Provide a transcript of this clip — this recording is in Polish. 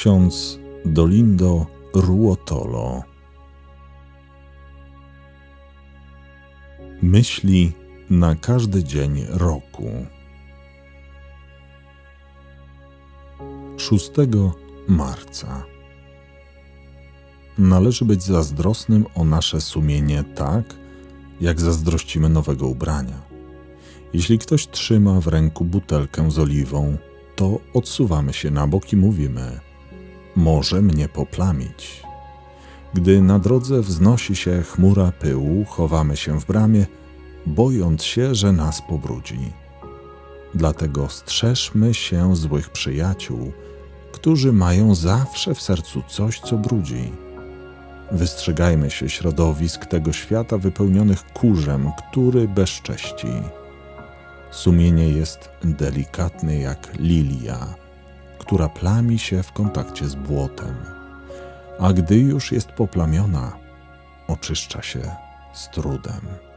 ksiądz Dolindo Ruotolo. Myśli na każdy dzień roku. 6 marca. Należy być zazdrosnym o nasze sumienie tak, jak zazdrościmy nowego ubrania. Jeśli ktoś trzyma w ręku butelkę z oliwą, to odsuwamy się na bok i mówimy: Może mnie poplamić. Gdy na drodze wznosi się chmura pyłu, chowamy się w bramie, bojąc się, że nas pobrudzi. Dlatego strzeżmy się złych przyjaciół, którzy mają zawsze w sercu coś, co brudzi. Wystrzegajmy się środowisk tego świata wypełnionych kurzem, który bezcześci. Sumienie jest delikatne jak lilia, która plami się w kontakcie z błotem, a gdy już jest poplamiona, oczyszcza się z trudem.